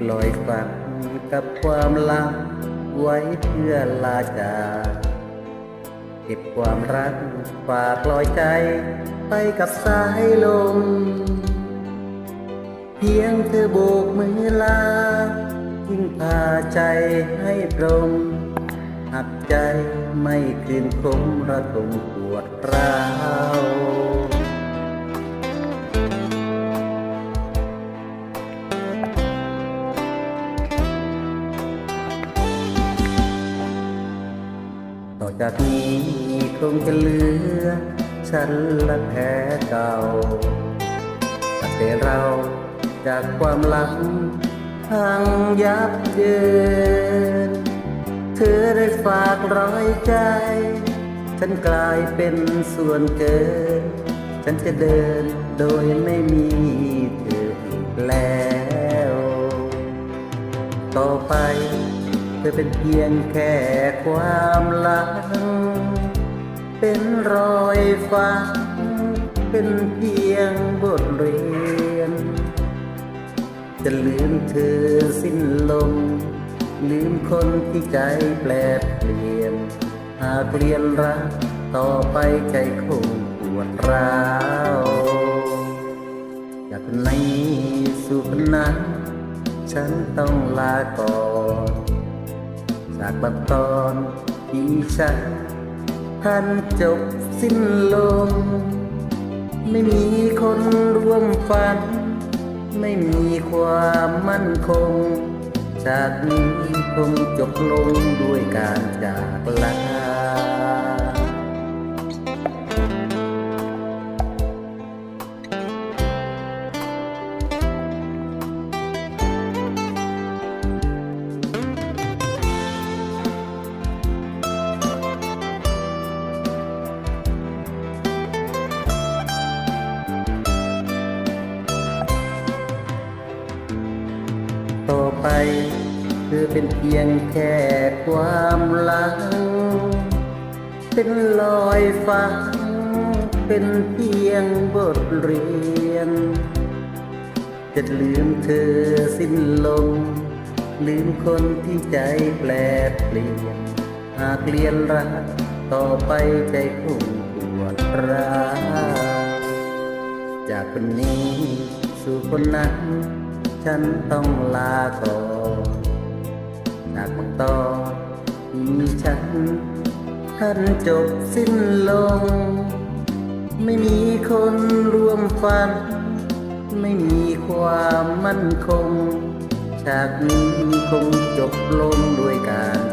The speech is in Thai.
ปล่อยฝันกับความลับไว้เพื่อลาจากเก็บความรักฝากลอยใจไปกับสายลม เพียงเธอโบกมือลายิ่งพาใจให้ตรงหักใจไม่คืนคมระทมปวดร้าว ต่อจากนี้คงจะเหลือ ฉันและแพ้เก่าตัดแต่เราจากความหลังพังยับเยินเธอได้ฝากรอยใจ ฉันกลายเป็นส่วนเกิน ฉันจะเดินโดยไม่มีเธออีกแล้ว ต่อไป เธอเป็นเพียงแค่ความหลัง เป็นรอยฝันเป็นเพียงบทเรียน จะลืมเธอสิ้นลม ลืมคนที่ใจแปลเปลี่ยน หากเปลี่ยนรักต่อไปใจคงปวดร้าวจากคนสู่คนนั้นฉันต้องลาก่อน จากบางตอนที่ฉันท่านจบสิ้นลง ไม่มีคนร่วมฝัน ไม่มีความมั่นคง จากนี้คงจบลงด้วยการจากลา ต่อไปเธอเป็นเพียงแค่ความหลัง เป็นรอยฝังเป็นเพียงบทเรียน จะลืมเธอสิ้นลงลืมคนที่ใจแปลเปลี่ยน หากเลียนรักต่อไปใจคงปวดร้าวจากคนนี้สู่คนนั้น ฉันต้องลาก่อนจากบางตอนที่ฉันท่านจบสิ้นลง ไม่มีคนร่วมฝัน ไม่มีความมั่นคง จากนี้คงจบลงด้วยกัน